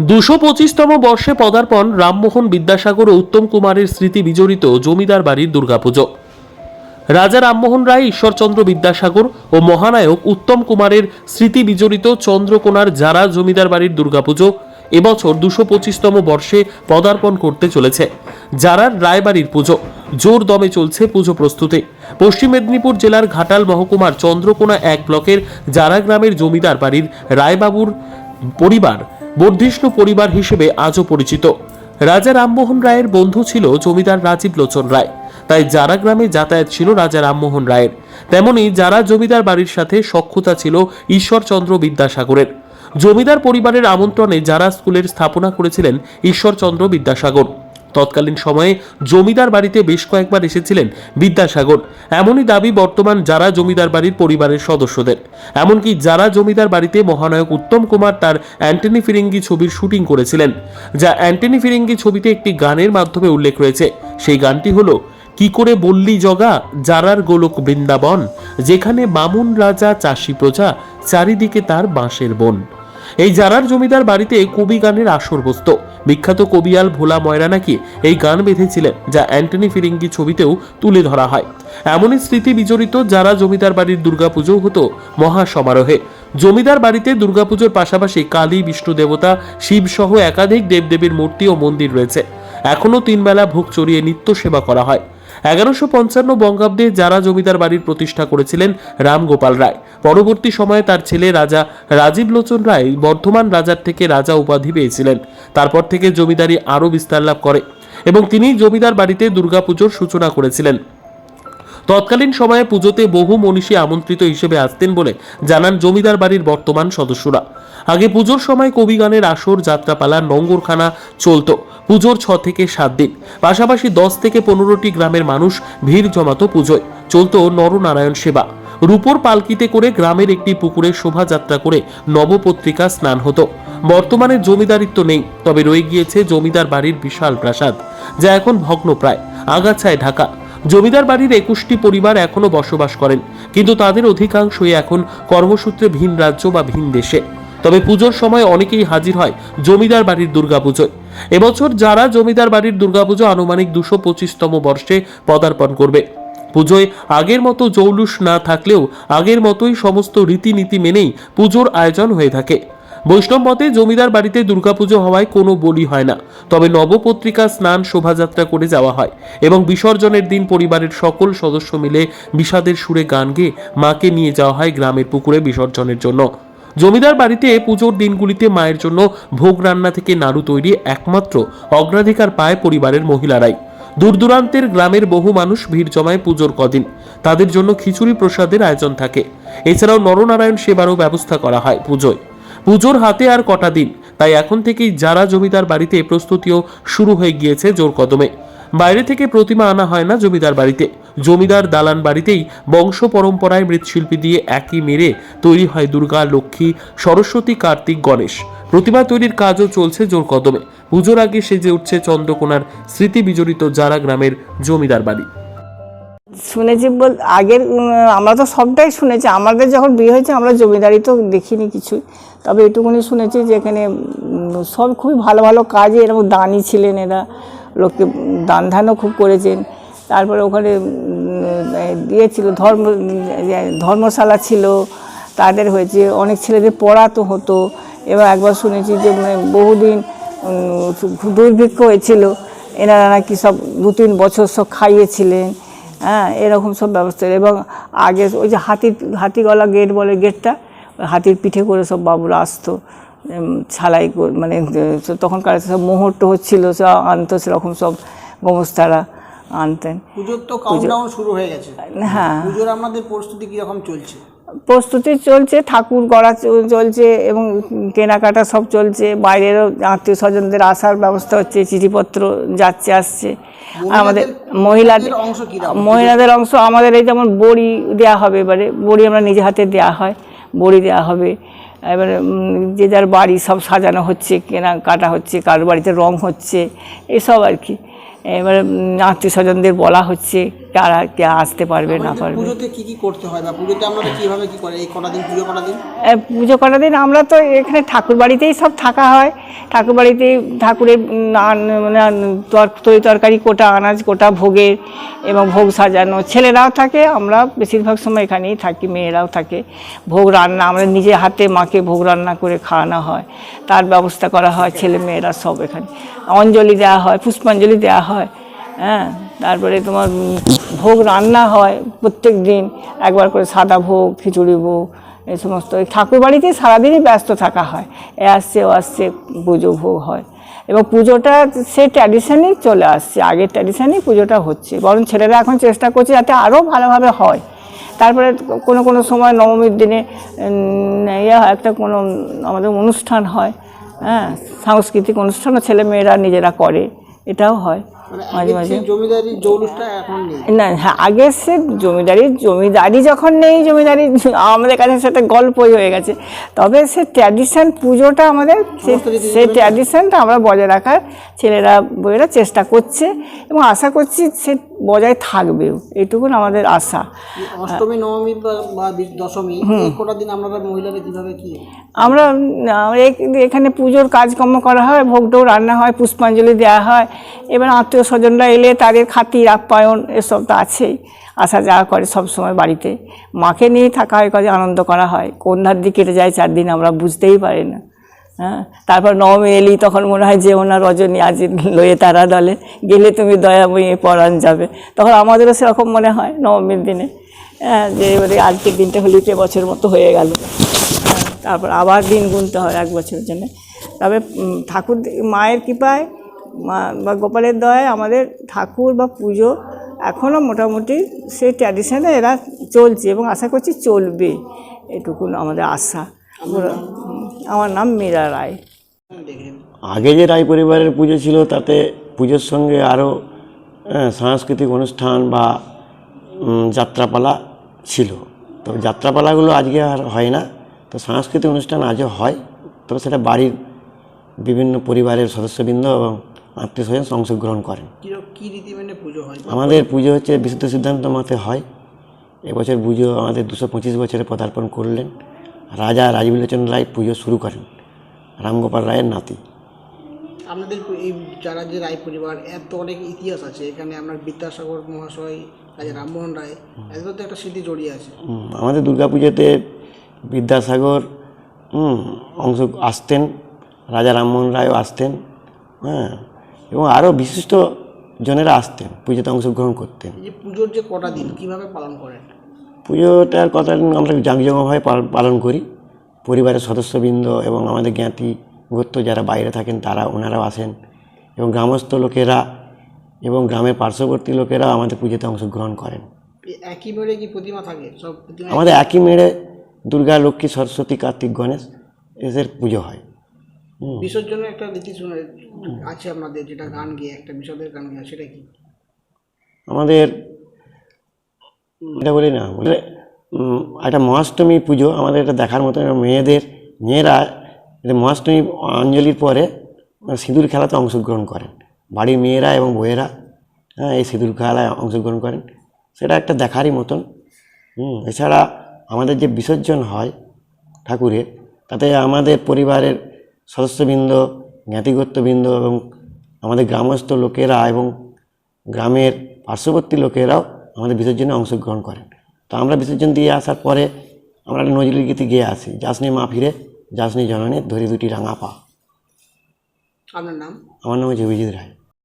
দুশো পঁচিশতম বর্ষে পদার্পণ রামমোহন বিদ্যাসাগর ও উত্তম কুমারের স্মৃতি বিজড়িত জমিদার বাড়ির দুর্গাপুজো। রাজা রামমোহন রায়, ঈশ্বরচন্দ্র বিদ্যাসাগর ও মহানায়ক উত্তম কুমারের স্মৃতি বিজড়িত চন্দ্রকোনার যারা জমিদার বাড়ির দুর্গাপুজো এবছর দুশো পঁচিশতম বর্ষে পদার্পণ করতে চলেছে। যারার রায়বাড়ির পুজো। জোর দমে চলছে পুজো প্রস্তুতি। পশ্চিম মেদিনীপুর জেলার ঘাটাল মহকুমার চন্দ্রকোনা এক ব্লকের জারা গ্রামের জমিদার বাড়ির রায়বাবুর পরিবার বর্ধিষ্ণু পরিবার হিসেবে আজও পরিচিত। রাজা রামমোহন রায়ের বন্ধু ছিল জমিদার রাজীব লোচন রায়। তাই যারা গ্রামে যাতায়াত ছিল রাজা রামমোহন রায়ের। তেমনি যারা জমিদার বাড়ির সাথে সক্ষতা ছিল ঈশ্বরচন্দ্র বিদ্যাসাগরের। জমিদার পরিবারের আমন্ত্রণে যারা স্কুলের স্থাপনা করেছিলেন ঈশ্বরচন্দ্র বিদ্যাসাগর। তৎকালীন সময়ে জমিদার বাড়িতে বেশ কয়েকবার এসেছিলেন বিদ্যাসাগর। এমনই দাবি বর্তমান যারা জমিদার বাড়ির পরিবারের সদস্যদের। এমনকি যারা জমিদার বাড়িতে মহানায়ক উত্তম কুমার তার অ্যান্টনি ফিরিঙ্গি ছবির শুটিং করেছিলেন, যা অ্যান্টনি ফিরিঙ্গি ছবিতে একটি গানের মাধ্যমে উল্লেখ রয়েছে। সেই গানটি হলো, কি করে বললি জগা জারার গোলক বৃন্দাবন, যেখানে বামুন রাজা চাষি প্রজা, চারিদিকে তার বাঁশের বন। এই জারার জমিদার বাড়িতে কবি গানের আসর বসত। বিখ্যাত কবিয়াল ভোলা ময়রা নাকি এই গান বেঁধেছিলেন, যা অ্যান্টনি ফিরিঙ্গি ছবিতেও তুলে ধরা হয়। এমনই স্মৃতি বিজড়িত যারা জমিদার বাড়ির দুর্গাপুজো হতো মহা সমারোহে জমিদার বাড়িতে দুর্গাপুজোর পাশাপাশি কালী, বিষ্ণু দেবতা, শিব সহ একাধিক দেবদেবীর মূর্তি ও মন্দির রয়েছে। এখনও তিনবেলা ভোগ চড়িয়ে নিত্য সেবা করা হয়। এগারোশো পঞ্চান্ন বঙ্গাব্দে যারা জমিদার বাড়ির প্রতিষ্ঠা করেছিলেন রামগোপাল রায়। পরবর্তী সময়ে তার ছেলে রাজা রাজীব লোচন রায় বর্ধমান রাজার থেকে রাজা উপাধি পেয়েছিলেন। তারপর থেকে জমিদারি আরও বিস্তার লাভ করে এবং তিনি জমিদার বাড়িতে দুর্গাপুজোর সূচনা করেছিলেন। তৎকালীন সময়ে পুজোতে বহু মনীষী আমন্ত্রিত হিসেবে আসতেন বলে জানান জমিদার বাড়ির বর্তমান সদস্যরা। আগে পুজোর সময় কবিগানের আসর, যাত্রাপালা, নঙ্গরখানা চলতো। পুজোর ছ থেকে সাত দিন। পাশাপাশি দশ থেকে পনেরোটি গ্রামের মানুষ ভিড় জমাত পুজোয়। চলত নরনারায়ণ সেবা। রূপোর পালকিতে করে গ্রামের একটি পুকুরে শোভাযাত্রা করে নবপত্রিকা স্নান হতো। বর্তমানে জমিদারিত্ব নেই, তবে রয়ে গিয়েছে জমিদার বাড়ির বিশাল প্রাসাদ, যা এখন ভগ্নপ্রায়, আগাছায় ঢাকা। জমিদার বাড়ির একুশটি পরিবার এখনও বসবাস করেন, কিন্তু তাদের অধিকাংশই এখন কর্মসূত্রে ভিন রাজ্য বা ভিন দেশে। তবে পুজোর সময় অনেকেই হাজির হয় জমিদার বাড়ির দুর্গাপুজোয়। এবছর যারা জমিদার বাড়ির দুর্গাপুজো আনুমানিক দুশো পঁচিশতম বর্ষে পদার্পণ করবে। পুজোয় আগের মতো জৌলুস না থাকলেও আগের মতোই সমস্ত রীতিনীতি মেনেই পুজোর আয়োজন হয়ে থাকে। বৈষ্ণব মতে জমিদার বাড়িতে দুর্গাপুজো হওয়ায় কোনো বলি হয় না। তবে নবপত্রিকা স্নান শোভাযাত্রা করে যাওয়া হয় এবং বিসর্জনের দিন পরিবারের সকল সদস্য মিলে বিষাদের সুরে গান গেয়ে মাকে নিয়ে যাওয়া হয় গ্রামের পুকুরে বিসর্জনের জন্য। জমিদার বাড়িতে পুজোর দিনগুলিতে মায়ের জন্য ভোগ রান্না থেকে নাড়ু তৈরি একমাত্র অগ্রাধিকার পায় পরিবারের মহিলারাই। দূর দূরান্তের গ্রামের বহু মানুষ ভিড় জমায় পুজোর কদিন। তাদের জন্য খিচুড়ি প্রসাদের আয়োজন থাকে। এছাড়াও নরনারায়ণ সেবারও ব্যবস্থা করা হয় পুজোয়। পুজোর হাতে আর কটা দিন। তাই এখন থেকেই যারা জমিদার বাড়িতে প্রস্তুতিও শুরু হয়ে গিয়েছে জোর কদমে। বাইরে থেকে প্রতিমা আনা হয় না জমিদার বাড়িতে। জমিদার দালান বাড়িতেই বংশ পরম্পরায় মৃৎশিল্পী দিয়ে একই মেরে তৈরি হয় দুর্গা, লক্ষ্মী, সরস্বতী, কার্তিক, গণেশ। প্রতিমা তৈরির কাজও চলছে জোর কদমে। পুজোর আগে সেজে উঠছে চন্দ্রকোনার স্মৃতি বিজড়িত যারা গ্রামের জমিদার বাড়ি। শুনেছি বল, আগের আমরা তো সবটাই শুনেছি। আমাদের যখন বিয়ে হয়েছে, আমরা জমিদারি তো দেখিনি কিছুই। তবে এটুকুনি শুনেছি যে এখানে সব খুবই ভালো ভালো কাজে এরকম দানি ছিলেন এরা। লোককে দান ধানও খুব করেছেন। তারপরে ওখানে দিয়েছিল ধর্ম ধর্মশালা ছিল, তাদের হয়েছে। অনেক ছেলেদের পড়াতো হতো। এবার একবার শুনেছি যে মানে বহুদিন দুর্ভিক্ষ হয়েছিল। এনারা নাকি সব দু তিন বছর সব খাইয়েছিলেন। হ্যাঁ এরকম সব ব্যবস্থা এবং আগে ওই যে হাতির হাতিগলা গেট বলে গেটটা ওই হাতির পিঠে করে সব বাবুরা আসতো। ছালাই মানে তখনকার সব মোহর টোহর ছিল সব আনতো সেরকম সব গোমস্তারা আনতেন। পুজোর তো কাউন্টডাউন শুরু হয়ে গেছে। হ্যাঁ। পুজোর আমাদের প্রস্তুতি কীরকম চলছে? প্রস্তুতি চলছে ঠাকুর গড়া চলছে এবং কেনাকাটা সব চলছে বাইরেরও আত্মীয় স্বজনদের আসার ব্যবস্থা হচ্ছে চিঠিপত্র যাচ্ছে আসছে। আমাদের মহিলাদের অংশ মহিলাদের অংশ আমাদের এই যেমন বড়ি দেওয়া হবে এবারে বড়ি আমরা নিজে হাতে দেওয়া হয় বড়ি দেওয়া হবে। এবারে যে যার বাড়ি সব সাজানো হচ্ছে কেনাকাটা হচ্ছে কারোর বাড়িতে রং হচ্ছে এসব আর কি। এবারে আত্মীয় স্বজনদের বলা হচ্ছে কারা কে আসতে পারবে না পারবে। পুজোতে কি কি করতে হয় বা পুজোতে আপনারা কীভাবে কি করে এই কটা দিন পুজো কটা দিন? পুজো করার দিন আমরা তো এখানে ঠাকুর বাড়িতেই সব থাকা হয়। ঠাকুর বাড়িতেই ঠাকুরের মানে তর- তরি তরকারি কোটা আনাজ কোটা ভোগের এবং ভোগ সাজানো। ছেলেরাও থাকে আমরা বেশিরভাগ সময় এখানেই থাকি মেয়েরাও থাকে। ভোগ রান্না আমরা নিজে হাতে মাকে ভোগ রান্না করে খাওয়ানো হয়। তার ব্যবস্থা করা হয় ছেলে মেয়েরা সব এখানে। অঞ্জলি দেওয়া হয় পুষ্পাঞ্জলি দেওয়া হয় হ্যাঁ। তারপরে তোমার ভোগ রান্না হয় প্রত্যেক দিন। একবার করে সাদা ভোগ, খিচুড়ি ভোগ এই সমস্ত। এই ঠাকুর বাড়িতেই সারাদিনই ব্যস্ত থাকা হয়। এ আসছে, ও আসছে, পুজো ভোগ হয়। এবং পুজোটা সে ট্র্যাডিশনই চলে আসছে। আগের ট্র্যাডিশনই পুজোটা হচ্ছে। বরং ছেলেরা এখন চেষ্টা করছে যাতে আরও ভালোভাবে হয়। তারপরে কোনো কোনো সময় নবমীর দিনে ইয়ে হয়, একটা কোনো আমাদের অনুষ্ঠান হয়। হ্যাঁ সাংস্কৃতিক অনুষ্ঠানও ছেলে মেয়েরা নিজেরা করে। এটাও হয়। মাঝে মাঝে। সেই জৌলুসটা এখন নেই। না হ্যাঁ আগে সে জমিদারি জমিদারি যখন নেই জমিদারি আমাদের কাছে সেটা গল্পই হয়ে গেছে। তবে সে ট্র্যাডিশন পুজোটা আমাদের সেই ট্র্যাডিশনটা আমরা বজায় রাখার ছেলেরা বইয়েরা চেষ্টা করছে এবং আশা করছি সে বজায় থাকবেও। এইটুকুন আমাদের আশা। অষ্টমী নবমী বা- দশমী কটা দিন আপনারা মহিলারা কীভাবে কি আমরা আমরা এখানে পুজোর কাজকর্ম করা হয় ভোগ রান্না হয় পুষ্পাঞ্জলি দেওয়া হয় এবার আত্মীয় স্বজনরা এলে তাদের খাতির আপ্যায়ন এসব তো আছেই। আসা যাওয়া করে সব সময় বাড়িতে। মাকে নিয়েই থাকা হয় কাজে আনন্দ করা হয়। কোন ধার দিয়ে কেটে যায় চার দিন আমরা বুঝতেই পারি না। হ্যাঁ? তারপর নবমী এলি, তখন মনে হয় যে ওনার রজনী, আজ লয়ে তারা দলে। গেলে তুমি দয়াময়ী, পরাণ যাবে। তখন আমাদেরও সেরকম মনে হয় নবমীর দিনে। হ্যাঁ যে এবারে আজকের দিনটা হলিতে বছর মতো হয়ে গেল। তারপর আবার দিন গুনতে হয় এক বছরের জন্য। তবে ঠাকুর, মায়ের কৃপায় বা গোপালের দয়ায় আমাদের ঠাকুর বা পুজো এখনও মোটামুটি সেই ট্র্যাডিশনে এরা চলছে এবং আশা করছি চলবে। এটুকুন আমাদের আশা। আমার নাম? মীরা রায়। আগে যে রায় পরিবারের পুজো ছিল তাতে পুজোর সঙ্গে আরও সাংস্কৃতিক অনুষ্ঠান বা যাত্রাপালা ছিল। তো যাত্রাপালাগুলো আজকে আর হয় না। তো সাংস্কৃতিক অনুষ্ঠান আজও হয়। তবে সেটা বাড়ির বিভিন্ন পরিবারের সদস্যবৃন্দ এবং আত্মীয় স্বজন অংশগ্রহণ করেন। কি কি রীতি মেনে পুজো হয়? আমাদের পুজো হচ্ছে বিশুদ্ধ সিদ্ধান্ত মতে হয়। এবছর পুজো আমাদের দুশো পঁচিশ বছরে পদার্পণ করলেন। রাজা রাজবিলোচন রায় পুজো শুরু করেন। রামগোপাল রায়ের নাতি। আপনাদের এই যারা যে রায় পরিবার এত অনেক ইতিহাস আছে। এখানে আপনার বিদ্যাসাগর মহাশয় রাজা রামমোহন রায় এদের তো একটা স্মৃতি জড়িয়ে আছে। আমাদের দুর্গাপুজোতে বিদ্যাসাগর অংশ আসতেন। রাজা রামমোহন রায়ও আসতেন। হ্যাঁ এবং আরও বিশিষ্ট জনেরা আসতেন পুজোতে অংশগ্রহণ করতেন। এই যে পুজোর যে কটা দিন কীভাবে পালন করেন? পুজোটার কথা আমরা জাঁকজমকভাবে পালন করি। পরিবারের সদস্যবৃন্দ এবং আমাদের জ্ঞাতি গোত্র যারা বাইরে থাকেন তারা ওনারাও আসেন। এবং গ্রামস্থ লোকেরা এবং গ্রামের পার্শ্ববর্তী লোকেরাও আমাদের পুজোতে অংশগ্রহণ করেন। একই মেরে কি প্রতিমা থাকে? সব আমাদের একই মেড়ে দুর্গা লক্ষ্মী সরস্বতী কার্তিক গণেশ এদের পুজো হয়। বিসর্জনের একটা রীতি শুনে আছে আপনাদের যেটা গান গিয়ে একটা বিসর্জনের গান গিয়ে সেটা কি? আমাদের এটা বলি না বলে একটা মহাষ্টমী পুজো আমাদের এটা দেখার মতো মেয়েদের মেয়েরা মহাষ্টমী অঞ্জলির পরে মানে সিঁদুর খেলাতে অংশগ্রহণ করেন। বাড়ির মেয়েরা এবং বইয়েরা হ্যাঁ এই সিঁদুর খেলায় অংশগ্রহণ করেন। সেটা একটা দেখারই মতন হুম, এছাড়া আমাদের যে বিসর্জন হয় ঠাকুরের তাতে আমাদের পরিবারের সদস্যবৃন্দ জ্ঞাতিগত্যবৃন্দ এবং আমাদের গ্রামস্থ লোকেরা এবং গ্রামের পার্শ্ববর্তী লোকেরাও আমাদের বিসর্জনে অংশগ্রহণ করেন। তো আমরা বিসর্জন দিয়ে আসার পরে আমরা একটা নজরুল গীতি গিয়ে আসি। যাসনি মা ফিরে যাসনি জননী ধরি দুটি রাঙা পা। আপনার নাম? আমার নাম হচ্ছে অভিজিৎ রায়।